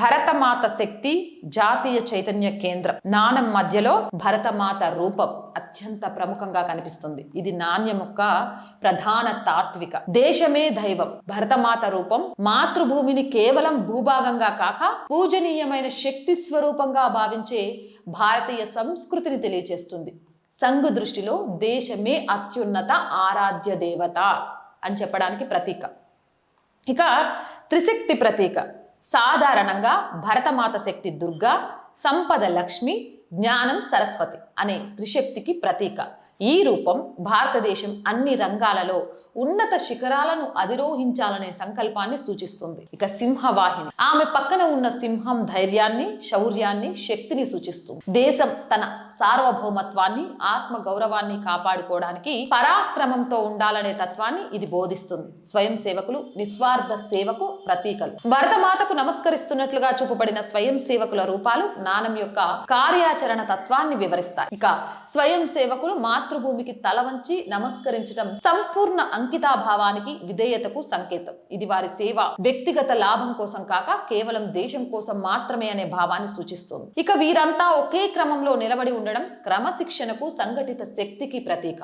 భరతమాత శక్తి జాతీయ చైతన్య కేంద్రం. నాణం మధ్యలో భరతమాత రూపం అత్యంత ప్రముఖంగా కనిపిస్తుంది. ఇది నాణ్యం యొక్క ప్రధాన తాత్విక. దేశమే దైవం. భరతమాత రూపం మాతృభూమిని కేవలం భూభాగంగా కాక పూజనీయమైన శక్తి స్వరూపంగా భావించే భారతీయ సంస్కృతిని తెలియజేస్తుంది సంఘు దృష్టిలో దేశమే అత్యున్నత ఆరాధ్య దేవత అని చెప్పడానికి ప్రతీక. ఇక త్రిశక్తి ప్రతీక. సాధారణంగా భరతమాత శక్తి దుర్గా సంపద లక్ష్మి జ్ఞానం సరస్వతి అనే త్రిశక్తికి ప్రతీక. ఈ రూపం భారతదేశం అన్ని రంగాలలో ఉన్నత శిఖరాలను అధిరోహించాలనే సంకల్పాన్ని సూచిస్తుంది. ఇక సింహవాహిని. ఆమె పక్కన ఉన్న సింహం ధైర్యాన్ని శౌర్యాన్ని శక్తిని సూచిస్తుంది. దేశం తన సార్వభౌమత్వాన్ని ఆత్మ గౌరవాన్ని కాపాడుకోవడానికి పరాక్రమంతో ఉండాలనే తత్వాన్ని ఇది బోధిస్తుంది. స్వయం సేవకులు నిస్వార్థ సేవకు ప్రతీకలు. భరతమాతకు నమస్కరిస్తున్నట్లుగా చూపబడిన స్వయం సేవకుల రూపాలు జ్ఞానం యొక్క కార్యాచరణ తత్వాన్ని వివరిస్తాయి. ఇక స్వయం సేవకులు మాతృభూమికి తల వంచి నమస్కరించడం సంపూర్ణ అంకితాభావానికి విధేయతకు సంకేతం. ఇది వారి సేవ. వ్యక్తిగత లాభం కోసం కాక కేవలం దేశం కోసం మాత్రమే అనే భావాన్ని సూచిస్తుంది. ఇక వీరంతా ఒకే క్రమంలో నిలబడి ఉండడం క్రమశిక్షణకు సంఘటిత శక్తికి ప్రతీక.